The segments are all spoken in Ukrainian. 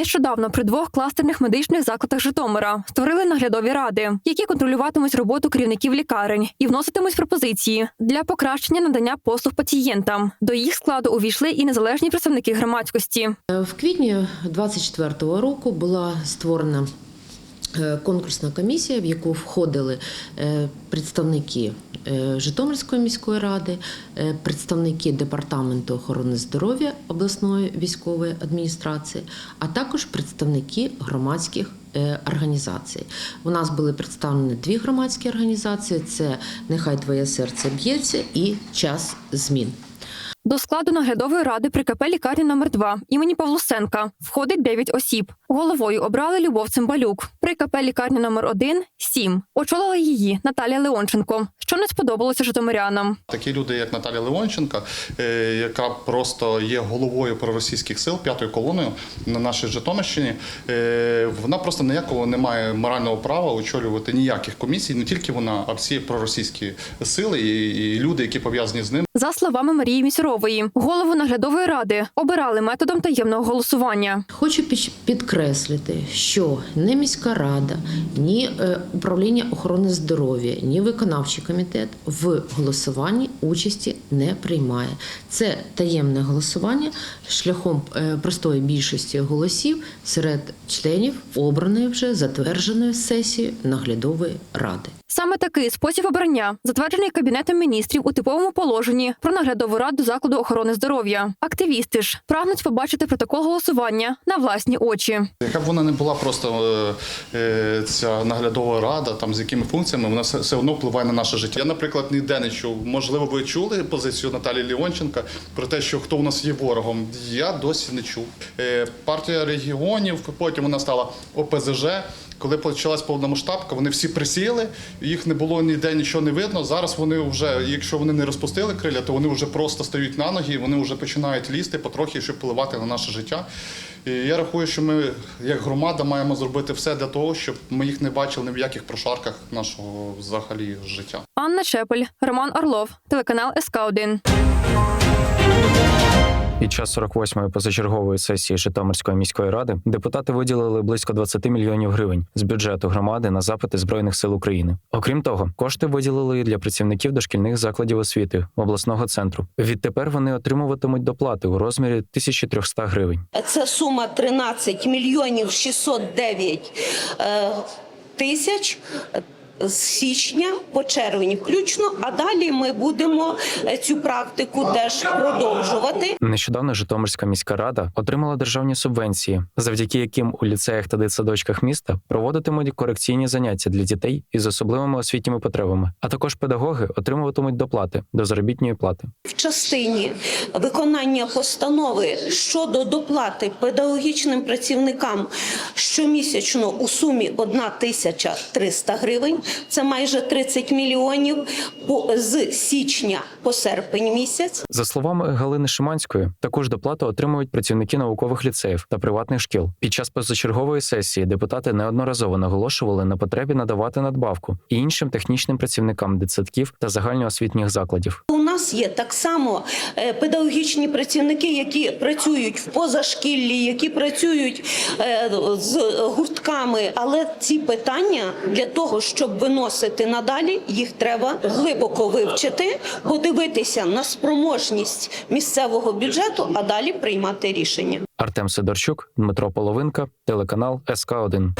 Нещодавно при двох кластерних медичних закладах Житомира створили наглядові ради, які контролюватимуть роботу керівників лікарень і вноситимуть пропозиції для покращення надання послуг пацієнтам. До їх складу увійшли і незалежні представники громадськості. В квітні 2024 року була створена е, конкурсна комісія, в яку входили е, представники е, Житомирської міської ради, е, представники департаменту охорони здоров'я обласної військової адміністрації, а також представники громадських. е, Організацій у нас були представлені дві громадські організації: це Нехай твоє серце б'ється і час змін. До складу наглядової ради при КП лікарні номер 2 імені Павлусенка входить 9 осіб. Головою обрали Любов Цимбалюк. При КП лікарні номер 1 – 7. Очолила її Наталія Леонченко, що не сподобалося житомирянам. Такі люди, як Наталя Леонченка, е, яка просто є головою проросійських сил п'ятою колоною на нашій Житомирщині, е, вона просто ніякого не має морального права очолювати ніяких комісій, не тільки вона, а всі проросійські сили і, люди, які пов'язані з ним. За словами Марії Місюрової, голову наглядової ради обирали методом таємного голосування. Хочу підкреслити, що ні міська рада, ні е, управління охорони здоров'я, ні виконавчий комітет в голосуванні участі не приймає. Це таємне голосування шляхом е, простої більшості голосів серед членів обраної вже затвердженої сесії наглядової ради. Саме такий спосіб обрання затверджений кабінетом міністрів у типовому положенні про наглядову раду закладу охорони здоров'я. Активісти ж прагнуть побачити протокол голосування на власні очі. Яка б вона не була просто е, е, ця наглядова рада, там з якими функціями, вона все, одно впливає на наше життя. Я, наприклад, ніде не чув. Можливо, ви чули позицію Наталії Леонченка про те, що хто у нас є ворогом. Я досі не чув. Е, партія регіонів, потім вона стала ОПЗЖ. Коли почалась повномасштабка, вони всі присіли, їх не було ніде нічого не видно. Зараз вони вже, якщо вони не розпустили криля, то вони вже просто стають на ноги, вони вже починають лізти потрохи, щоб впливати на наше життя. І я рахую, що ми, як громада, маємо зробити все для того, щоб ми їх не бачили ні в яких прошарках нашого взагалі життя. Анна Чепель, Роман Орлов, телеканал СК 1 Під час 48-ї позачергової сесії Житомирської міської ради депутати виділили близько 20 мільйонів гривень з бюджету громади на запити збройних сил України. Окрім того, кошти виділили і для працівників дошкільних закладів освіти обласного центру. Відтепер вони отримуватимуть доплати у розмірі 1300 гривень. Це сума 13 мільйонів 609 е, тисяч з січня по червень включно, а далі ми будемо е, цю практику теж продовжувати. Нещодавно Житомирська міська рада отримала державні субвенції, завдяки яким у ліцеях та дитсадочках міста проводитимуть корекційні заняття для дітей із особливими освітніми потребами, а також педагоги отримуватимуть доплати до заробітної плати. В частині виконання постанови щодо доплати педагогічним працівникам щомісячно у сумі 1300 гривень, це майже 30 мільйонів з січня по серпень місяць. За словами Галини Шиманської, також доплату отримують працівники наукових ліцеїв та приватних шкіл. Під час позачергової сесії депутати неодноразово наголошували на потребі надавати надбавку і іншим технічним працівникам дитсадків та загальноосвітніх закладів. У нас є так само е, педагогічні працівники, які працюють в позашкіллі, які працюють е, з гуртками. Але ці питання для того, щоб виносити надалі, їх треба глибоко вивчити, подивитися на спроможність місцевого бюджету, а далі приймати рішення. Артем Сидорчук, Дмитро Половинка, телеканал СК 1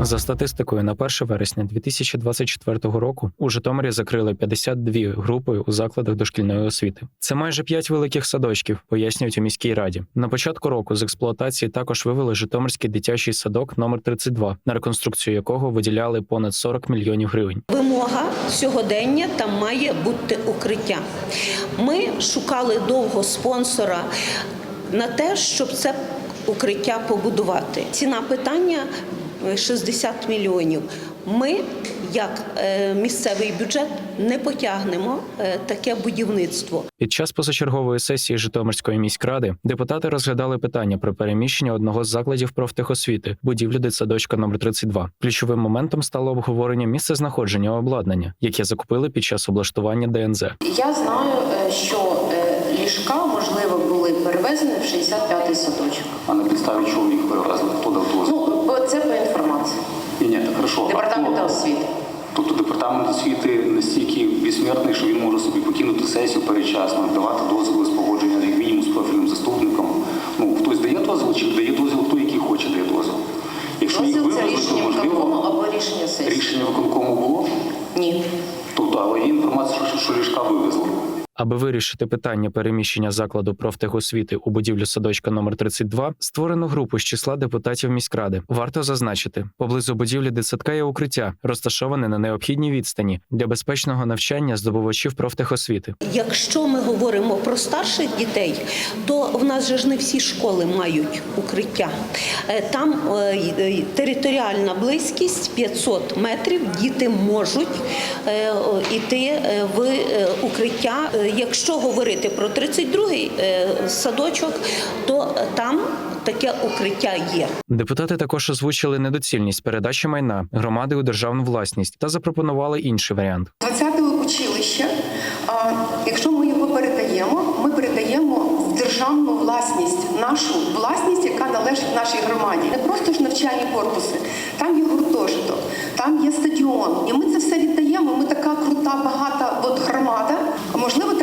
За статистикою, на 1 вересня 2024 року у Житомирі закрили 52 групи у закладах дошкільної освіти. Це майже 5 великих садочків, пояснюють у міській раді. На початку року з експлуатації також вивели Житомирський дитячий садок номер 32, на реконструкцію якого виділяли понад 40 мільйонів гривень. Вимога сьогодення там має бути укриття. Ми шукали довго спонсора на те, щоб це укриття побудувати. Ціна питання 60 мільйонів. Ми, як е, місцевий бюджет, не потягнемо е, таке будівництво. Під час позачергової сесії Житомирської міськради депутати розглядали питання про переміщення одного з закладів профтехосвіти, будівлі дитсадочка номер 32 Ключовим моментом стало обговорення місцезнаходження обладнання, яке закупили під час облаштування ДНЗ. Я знаю, е, що ліжка, можливо, були перевезені в 65-й садочок. А на підставі чого їх перевезли? Хто дав дозвіл? Ну, це по інформації Ні, ні, так хорошо. А департаменту хто? освіти. Тобто департамент освіти настільки безсмертний, що він може собі покинути сесію передчасно, давати дозволи з погодження як мінімум з профільним заступником. Ну, хтось дає дозвіл чи дає дозвіл, хто який хоче дає дозвіл. Якщо їх вивезли, то можливо або рішення сесії. рішення виконкому було. Ні. Тобто, але є інформація, що, що ліжка вивезли. Аби вирішити питання переміщення закладу профтехосвіти у будівлю садочка номер 32 створено групу з числа депутатів міськради. Варто зазначити, поблизу будівлі дитсадка є укриття, розташоване на необхідній відстані для безпечного навчання здобувачів профтехосвіти. Якщо ми говоримо про старших дітей, то в нас же ж не всі школи мають укриття. Е, Там е, територіальна близькість 500 метрів. Діти можуть е, іти в укриття. Якщо говорити про 32-й е, садочок, то там таке укриття є. Депутати також озвучили недоцільність передачі майна громади у державну власність та запропонували інший варіант. 20-те училище, якщо ми його передаємо, ми передаємо в державну власність, нашу власність, яка належить нашій громаді. Не просто ж навчальні корпуси, там є гуртожиток, там є стадіон. І ми це все віддаємо. Ми така крута, багата от громада. А можливо,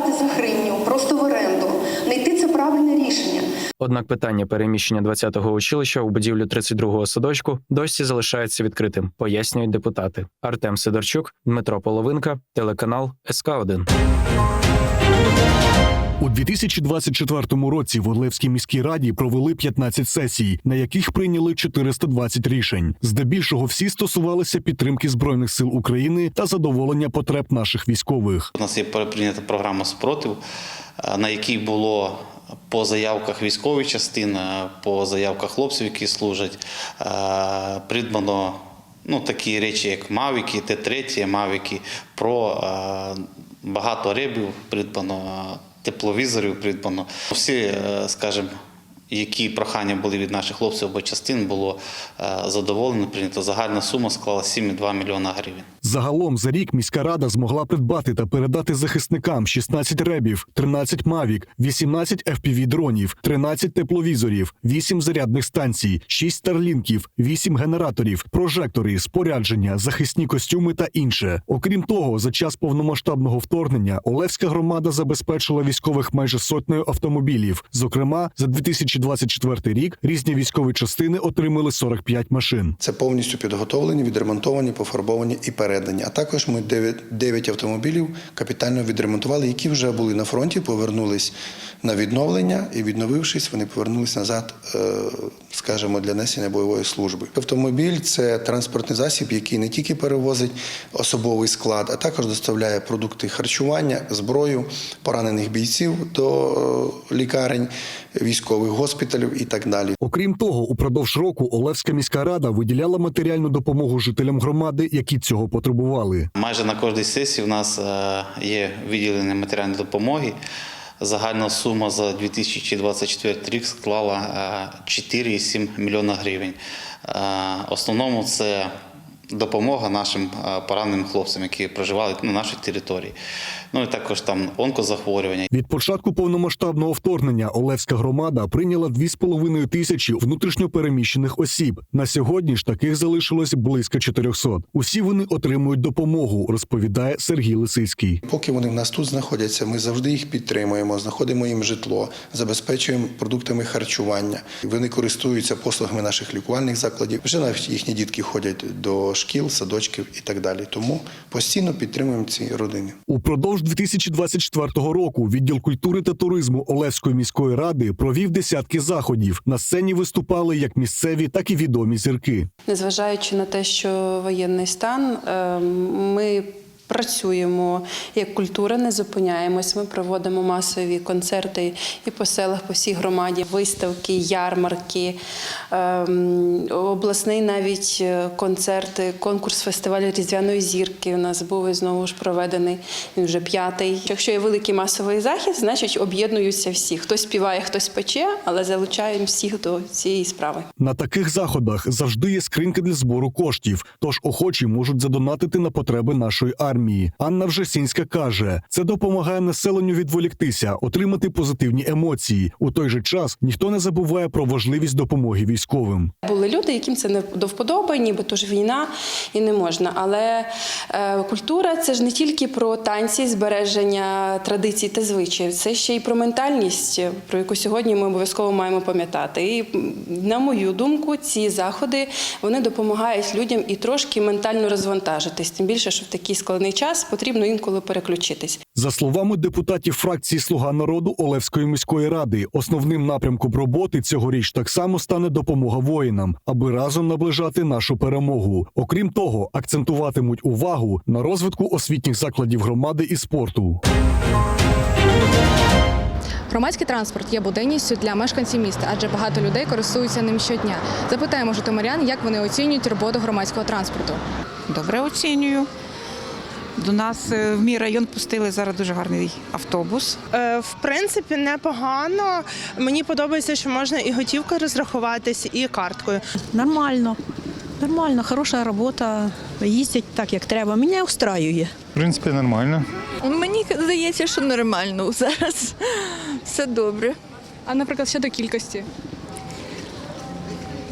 треба за гривню, просто в оренду. Знайти це правильне рішення. Однак питання переміщення 20-го училища у будівлю 32-го садочку досі залишається відкритим, пояснюють депутати. Артем Сидорчук, Дмитро Половинка, телеканал СК 1 У 2024 році в Орлевській міській раді провели 15 сесій, на яких прийняли 420 рішень. Здебільшого всі стосувалися підтримки збройних сил України та задоволення потреб наших військових. У нас є прийнята програма спротив, е, на якій було по заявках військових частин, е, по заявках хлопців, які служать, е, придбано ну, такі речі, як Мавіки, Т-3, Мавіки, про багато ребів придбано, тепловізорів придбано. Всі, е, скажімо, які прохання були від наших хлопців або частин, було е, задоволено, прийнято. Загальна сума склала 7,2 мільйона гривень. Загалом за рік міська рада змогла придбати та передати захисникам 16 ребів, 13 мавік, 18 fpv дронів, 13 тепловізорів, 8 зарядних станцій, 6 старлінків, 8 генераторів, прожектори, спорядження, захисні костюми та інше. Окрім того, за час повномасштабного вторгнення Олевська громада забезпечила військових майже сотнею автомобілів. Зокрема, за 2024 рік різні військові частини отримали 45 машин. Це повністю підготовлені, відремонтовані, пофарбовані і передані. А також ми 9, 9 автомобілів капітально відремонтували, які вже були на фронті, повернулись на відновлення і, відновившись, вони повернулись назад, е, скажімо, для несення бойової служби. Автомобіль це транспортний засіб, який не тільки перевозить особовий склад, а також доставляє продукти харчування, зброю, поранених бійців до е, лікарень, військових госпіталів і так далі. Окрім того, упродовж року Олевська міська рада виділяла матеріальну допомогу жителям громади, які цього потребували. Майже на кожній сесії у нас е, є виділення матеріальної допомоги. Загальна сума за 2024 рік склала е, 4,7 мільйона гривень. Е, В основному це допомога нашим е, пораненим хлопцям, які проживали на нашій території. Ну і також там онкозахворювання. Від початку повномасштабного вторгнення Олевська громада прийняла 2,5 тисячі внутрішньопереміщених осіб. На сьогодні ж таких залишилось близько 400. Усі вони отримують допомогу, розповідає Сергій Лисицький. Поки вони в нас тут знаходяться, ми завжди їх підтримуємо, знаходимо їм житло, забезпечуємо продуктами харчування. Вони користуються послугами наших лікувальних закладів. Вже навіть їхні дітки ходять до шкіл, садочків і так далі. Тому постійно підтримуємо ці родини. Упродовж 2024 року відділ культури та туризму Олевської міської ради провів десятки заходів. На сцені виступали як місцеві, так і відомі зірки. Незважаючи на те, що воєнний стан, е, ми працюємо як культура, не зупиняємось. Ми проводимо масові концерти і по селах, по всій громаді, виставки, ярмарки, ем, обласний навіть е, концерт, конкурс фестивалю Різдвяної зірки. У нас був і знову ж проведений. Він вже п'ятий. Якщо є великий масовий захід, значить об'єднуються всі. Хтось співає, хтось пече, але залучаємо всіх до цієї справи. На таких заходах завжди є скриньки для збору коштів, тож охочі можуть задонатити на потреби нашої армії. Армії. Анна Вжесінська каже, це допомагає населенню відволіктися, отримати позитивні емоції. У той же час ніхто не забуває про важливість допомоги військовим. Були люди, яким це не до вподоби, ніби то ж війна і не можна. Але е, культура це ж не тільки про танці, збереження традицій та звичаїв, це ще й про ментальність, про яку сьогодні ми обов'язково маємо пам'ятати. І на мою думку, ці заходи вони допомагають людям і трошки ментально розвантажитись. Тим більше, що в такий складний час потрібно інколи переключитись. За словами депутатів фракції Слуга народу Олевської міської ради, основним напрямком роботи цьогоріч так само стане допомога воїнам, аби разом наближати нашу перемогу. Окрім того, акцентуватимуть увагу на розвитку освітніх закладів громади і спорту. Громадський транспорт є буденністю для мешканців міста, адже багато людей користуються ним щодня. Запитаємо житомирян, як вони оцінюють роботу громадського транспорту. Добре оцінюю. До нас е, в мій район пустили зараз дуже гарний автобус. Е, В принципі, непогано. Мені подобається, що можна і готівкою розрахуватись, і карткою. Нормально. Нормально, хороша робота. Їздять так, як треба. Мене устраює. В принципі, нормально. Мені здається, що нормально зараз. Все добре. А наприклад, щодо кількості.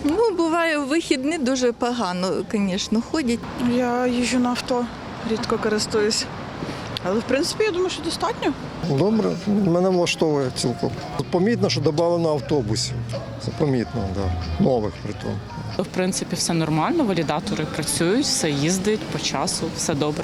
Ну, буває, в вихідні дуже погано, звісно, ходять. Я їжджу на авто, рідко користуюсь. Але в принципі, я думаю, що достатньо. Добре, мене влаштовує цілком. Помітно, що додали автобусів. Це помітно, да. нових при тому. В принципі, все нормально, валідатори працюють, все їздить по часу, все добре.